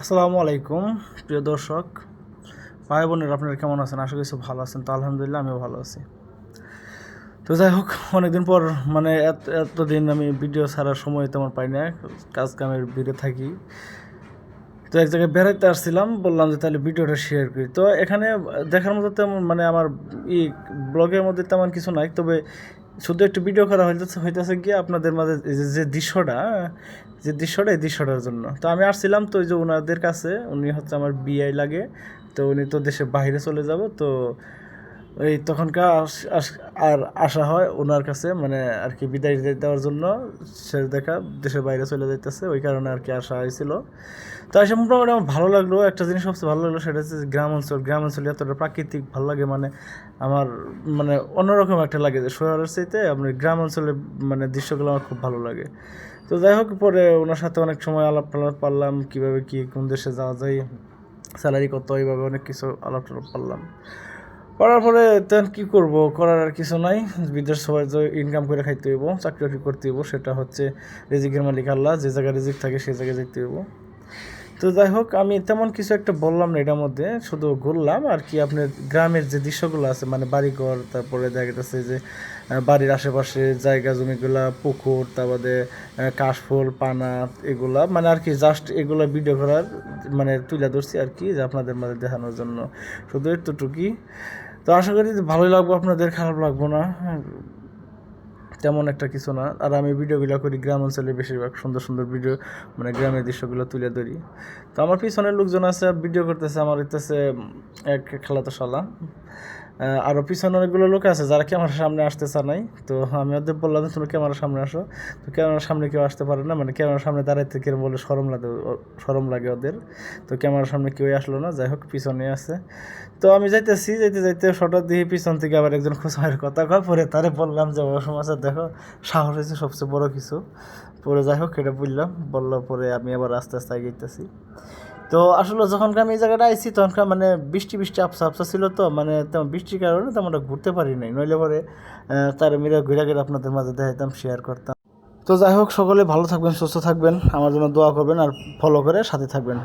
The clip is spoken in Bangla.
আসসালামু আলাইকুম, প্রিয় দর্শক। ভাই বোনের, আপনারা কেমন আছেন? আশা করি সব ভালো আছেন। তো আলহামদুলিল্লাহ, আমিও ভালো আছি। তো যাই হোক, অনেকদিন পর মানে এত, এতদিন আমি ভিডিও ছাড়ার সময় তেমন পাই না কাজ কামের ভিড়ে থাকি। তো এক জায়গায় বেড়াইতে আসছিলাম, বললাম যে তাহলে ভিডিওটা শেয়ার করি। তো এখানে দেখার মতো তেমন মানে আমার ই ব্লগের মধ্যে তেমন কিছু নাই। তবে শুধু একটু ভিডিও করা হইতেছে হইতেছে গিয়ে আপনাদের মাঝে যে- দৃশ্যটা, যে দৃশ্যটা এই দৃশ্যটার জন্য। তো আমি আসছিলাম তো ওই যে ওনাদের কাছে, উনি হচ্ছে আমার বিআই লাগে, তো উনি তো দেশের বাইরে চলে যাব, তো ওই তখনকার আস- আস- আর আসা হয় ওনার কাছে মানে আর কি বিদায় দেওয়ার জন্য সে দেখা দেশের বাইরে চলে যাইতেছে, ওই কারণে আর কি আসা হয়েছিল। তো এসে মোটামুটি আমার ভালো লাগল, একটা জিনিস সবচেয়ে ভালো লাগল সেটা হচ্ছে গ্রাম অঞ্চল, গ্রাম অঞ্চলে এতটা প্রাকৃতিক ভালো লাগে মানে আমার মানে অন্যরকম একটা লাগে যে শহরের চাইতে আপনার গ্রাম অঞ্চলে মানে দৃশ্যগুলো আমার খুব ভালো লাগে। তো যাই হোক, পরে ওনার সাথে অনেক সময় আলাপ টালাপ পারলাম, কীভাবে কী কোন দেশে যাওয়া যায়, স্যালারি কত, এইভাবে অনেক কিছু আলাপ টালাপ পারলাম। করার পরে তেন কি করব? করার আর কিছু নাই। বিদেশ সবাই যে ইনকাম করে খাইতে হইব চাকরি বাকরি করতে হইব, সেটা হচ্ছে রিজিকের মালিক আল্লাহ। যে জায়গায় রিজিক থাকে সেই জায়গায় যেতে হইব। তো যাই হোক, আমি তেমন কিছু একটা বললাম না এটার মধ্যে, শুধু ঘুরলাম আর কি আপনার গ্রামের যে দৃশ্যগুলো আছে মানে বাড়িঘর, তারপরে দেখা যাচ্ছে যে বাড়ির আশেপাশে জায়গা জমিগুলা, পুকুর, তারপরে কাশফুল, পানা, এগুলা মানে আর কি জাস্ট এগুলা ভিডিও করার মানে তুলে ধরছি আর কি, যে আপনাদের মাঝে দেখানোর জন্য। শুধু এতটুকুই। তো আশা করি ভালোই লাগবো, আপনাদের খারাপ লাগবো না। তেমন একটা কিছু না। আর আমি ভিডিওগুলো করি গ্রাম অঞ্চলে বেশিরভাগ সুন্দর সুন্দর ভিডিও মানে গ্রামের দৃশ্যগুলো তুলে ধরি। তো আমার পিছনের লোকজন আছে, ভিডিও করতেছে, আমার হইতেছে এক খেলাতে শালা আরও পিছনে অনেকগুলো লোক আছে যারা ক্যামেরার সামনে আসতে চায় নাই। তো আমি ওদের বললাম যে তুমি ক্যামেরার সামনে আসো। তো ক্যামেরার সামনে কেউ আসতে পারে না মানে ক্যামেরার সামনে দাঁড়াইতে কেরম বলে সরম লাগে সরম লাগে ওদের। তো ক্যামেরার সামনে কেউই আসলো না, যাই হোক, পিছনে আছে। তো আমি যাইতেছি, যাইতে যাইতে হঠাৎ দিয়ে পিছন থেকে আবার একজন খোঁচামের কথা কয়, পরে তারে বললাম যে সমাজে দেখো, সাহস হয়েছে সবচেয়ে বড় কিছু। পরে যাই হোক, এটা বললাম বলল পরে আমি আবার আস্তে আস্তে এগিয়েতেছি তো আসলে যখনকার আমি এই জায়গাটা আইছি, তখনকার মানে বৃষ্টি বৃষ্টি, আপসা আপসা ছিল তো মানে তেমন বৃষ্টির কারণে তেমন একটা ঘুরতে পারি নাই। নইলে পরে তার মিলে ঘুরে ঘুরে আপনাদের মাঝে দেখাইতাম শেয়ার করতাম। তো যাই হোক, সকলে ভালো থাকবেন, সুস্থ থাকবেন। আমার জন্য দোয়া করবেন আর ফলো করে সাথে থাকবেন।